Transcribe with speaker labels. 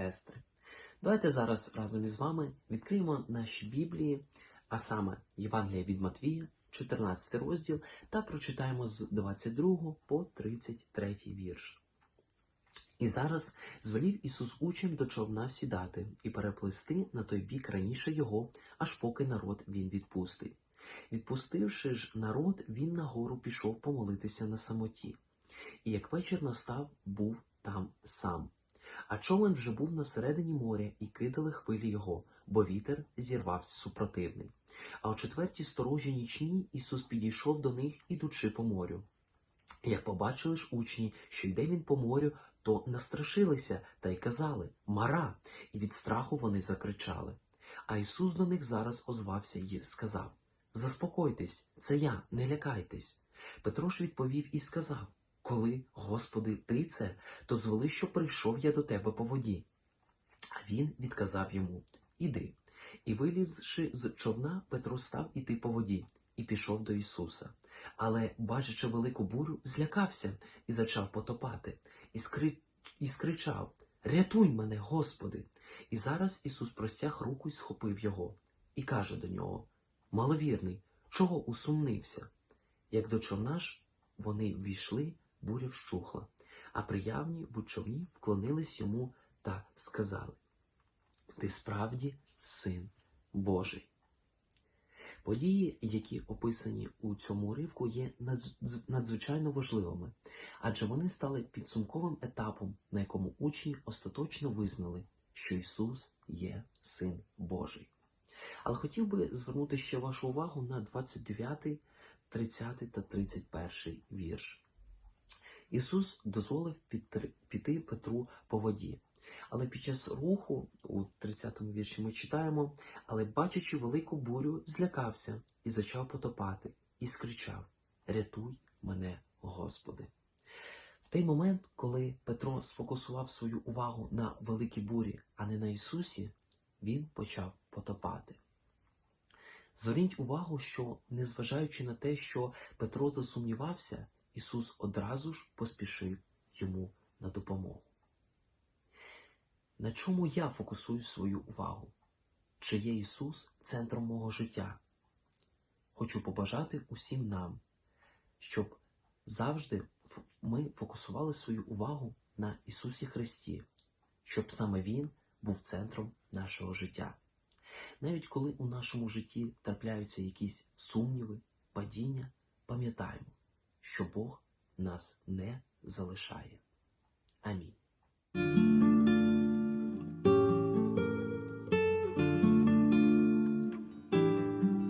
Speaker 1: сестри. Давайте зараз разом із вами відкриємо наші Біблії, а саме Євангелія від Матвія, 14 розділ, та прочитаємо з 22 по 33 вірш. І зараз звелів Ісус учням до човна сідати і переплисти на той бік раніше його, аж поки народ він відпустить. Відпустивши ж народ, він нагору пішов помолитися на самоті. І як вечір настав, був там сам. А човен вже був на середині моря, і кидали хвилі його, бо вітер зірвався супротивний. А о четвертій сторожі нічній Ісус підійшов до них, ідучи по морю. Як побачили ж учні, що йде він по морю, то настрашилися та й казали Мара, і від страху вони закричали. А Ісус до них зараз озвався і сказав Заспокойтесь, це я, не лякайтесь. Петро ж відповів і сказав Коли, Господи, ти це, то звели, що прийшов я до тебе по воді. А він відказав йому Іди. І вилізши з човна, Петро став іти по воді і пішов до Ісуса. Але, бачачи велику бурю, злякався і зачав потопати, і, скри... і скричав Рятуй мене, Господи! І зараз Ісус простяг руку й схопив його, і каже до нього Маловірний, чого усумнився? Як до човна ж вони ввійшли, буря вщухла, а приявні в човні вклонились йому та сказали Ти справді син Божий. Події, які описані у цьому уривку, є надзвичайно важливими, адже вони стали підсумковим етапом, на якому учні остаточно визнали, що Ісус є Син Божий. Але хотів би звернути ще вашу увагу на 29, 30 та 31 вірш. Ісус дозволив піти Петру по воді. Але під час руху, у 30-му вірші ми читаємо, але бачачи велику бурю, злякався і зачав потопати, і скричав Рятуй мене, Господи. В той момент, коли Петро сфокусував свою увагу на великій бурі, а не на Ісусі, він почав потопати. Зверніть увагу, що, незважаючи на те, що Петро засумнівався, Ісус одразу ж поспішив йому на допомогу. На чому я фокусую свою увагу? Чи є Ісус центром мого життя? Хочу побажати усім нам, щоб завжди ми фокусували свою увагу на Ісусі Христі, щоб саме Він був центром нашого життя. Навіть коли у нашому житті трапляються якісь сумніви, падіння, пам'ятаємо, що Бог нас не залишає. Амінь.